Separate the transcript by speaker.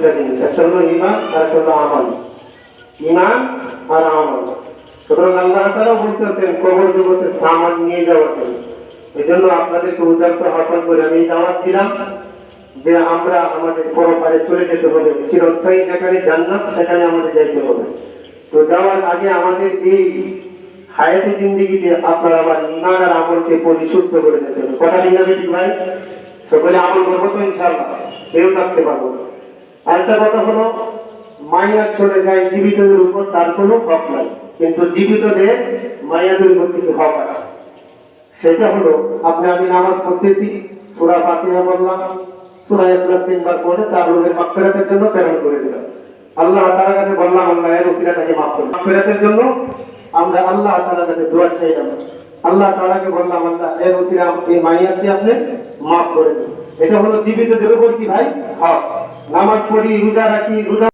Speaker 1: দুইটা জিনিস। একটা হলো ইমান আর একটা হলো আমল। ইমান আর আমল। সুতরাং আল্লাহ তারাও বলতেছেন কবর জগতে সামান নিয়ে যাওয়ার জন্য এই জন্য আপনাদেরকে উদার্ত আহ্বান করে আমি দাওয়াত দিলাম যে আমরা আমাদের পরপারে চলে যেতে হবে। চিরস্থায়ী যেখানে জান্নাত, সেখানে আমাদের যাইতে হবে। তো যাওয়ার আগে আমাদের এই হায়াতে জিন্দিগিতে আপনার আমার ইমান আর আমলকে পরিশুদ্ধ করে দিতে হবে। কথা বেশি ভাই? সকলে আমল করব তো ইনশাল্লাহ কেউ থাকতে পারব না। আরেকটা কথা হলো, মাইয়া চলে যায় জীবিতদের উপর, তার কোনো হক নাই। কিন্তু জীবিতদের মাইয়াদের উপর কিছু হক আছে। সেটা হলো, আপনি, আমি নামাজ পড়তেছি, সুরা ফাতিহা বললাম সুরা ইখলাস তিনবার পড়ে তার রোগের মাগফিরাতের জন্য প্রেরণ করে দিলাম। আল্লাহ তাআলার কাছে বললাম, আল্লাহ এর ওসিলাটাকে মাফ করুন মাগফিরাতের জন্য আমরা আল্লাহ তাআলার কাছে দোয়া চাইলাম আল্লাহ তাআলাকে বললাম, আল্লাহ এর ওসিলা, এই মাইয়াকে আপনি মাফ করে দিন। এটা হলো জীবিতদের দেবে কি ভাই। হক নামাজ পড়ি রোজা রাখি রোজা